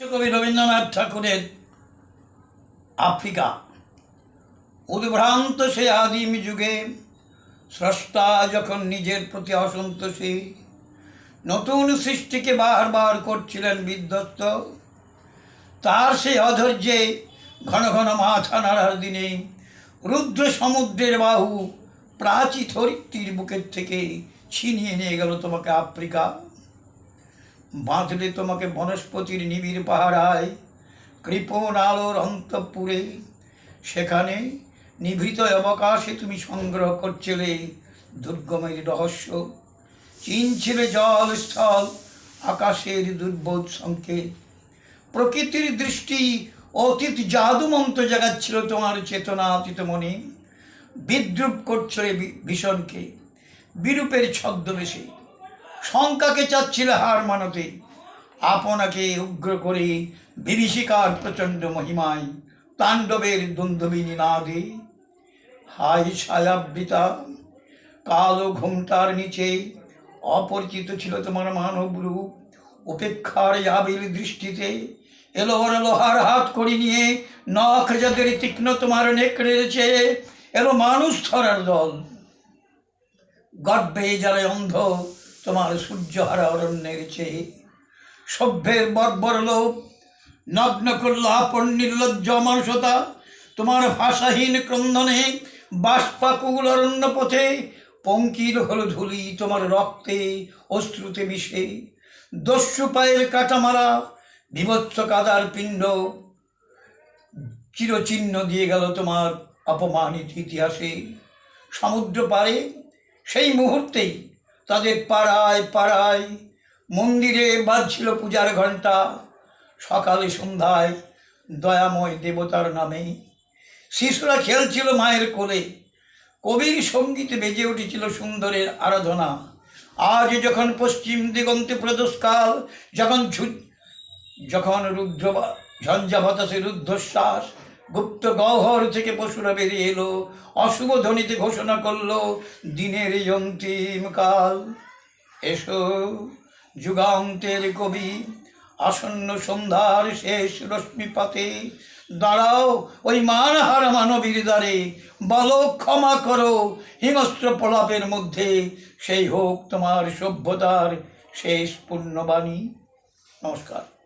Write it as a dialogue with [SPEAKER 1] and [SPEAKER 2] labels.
[SPEAKER 1] কবি রবীন্দ্রনাথ ঠাকুরের আফ্রিকা। উদ্ভ্রান্ত সে আদিম যুগে স্রষ্টা যখন নিজের প্রতি অসন্তোষী, নতুন সৃষ্টিকে বারবার করছিলেন বিধ্বস্ত, তার সেই অধৈর্যে ঘন ঘন মাথা নাড়ার দিনে রুদ্র সমুদ্রের বাহু প্রাচী ধরিত্রীর বুকের থেকে ছিনিয়ে নিয়ে গেল তোমাকে আফ্রিকা। বাঁধলে তোমাকে বনস্পতির নিবিড় পাহারায়, কৃপণ আলোর অন্তপুরে। সেখানে নিভৃত অবকাশে তুমি সংগ্রহ করছিলে দুর্গমের রহস্য। চিনছিলে জল স্থল, আকাশের দুর্বোধ সংকেত। প্রকৃতির দৃষ্টি অতীত জাদুমন্ত জাগাচ্ছিল তোমার চেতনা অতীত মনে। বিদ্রুপ করছিলে বি- ভীষণকে। বিরূপের ছদ্মবেশে শঙ্কাকে চাচ্ছিল হার মানতে। আপনাকে উগ্র করে বিভীষিকার প্রচণ্ড মহিমায় তাণ্ডবের দুন্দবিনী নাদে হাই ছায়াবৃতা কালো ঘুমটার নিচে অপরিচিত ছিল তোমার মানব রূপ উপেক্ষার আবিল দৃষ্টিতে এলো লোহার হাত করি নিয়ে নখ যাদের তীক্ষ্ণ তোমার নেকড়েছে এলো মানুষ ধরার দল। গর্বে যারা অন্ধ তোমার সূর্যহারা অরণ্যের চেয়ে সভ্যের বর্বর লোভ, নগ্ন করল আপন নির্লজ্জ মানুষতা তোমার ভাষাহীন ক্রন্দনে বাষ্পাকুল অরণ্য পথে পঙ্কির হল ধুলি তোমার রক্তে, অশ্রুতে মিশে। দস্যু পায়ের কাটামারা বিভৎস কাদার পিণ্ড, চিরচিহ্ন দিয়ে গেল তোমার অপমানিত ইতিহাসে। সমুদ্র পারে সেই মুহূর্তেই তাদের পাড়ায় পাড়ায় মন্দিরে বাজছিল পূজার ঘণ্টা। সকালে সন্ধ্যায় দয়াময় দেবতার নামে। শিশুরা খেলছিল মায়ের কোলে। কবির সঙ্গীতে বেজে উঠেছিল সুন্দরের আরাধনা। আজ যখন পশ্চিম দিগন্তে প্রদোষকাল, যখন যখন রুদ্র ঝঞ্ঝা বাতাসে রুদ্ধশ্বাস গুপ্ত গহ্বর থেকে পশুরা বেরিয়ে এলো, অশুভ ধ্বনিতে ঘোষণা করল, দিনের অন্তিম কাল। এসো, যুগান্তের কবি, আসন্ন সন্ধ্যার শেষ রশ্মিপাতে দাঁড়াও ওই মানহার মানবীর দ্বারে, বলো, ক্ষমা করো, হিংস্র প্রলাপের মধ্যে, সেই হোক তোমার সভ্যতার শেষ পূর্ণবাণী। নমস্কার।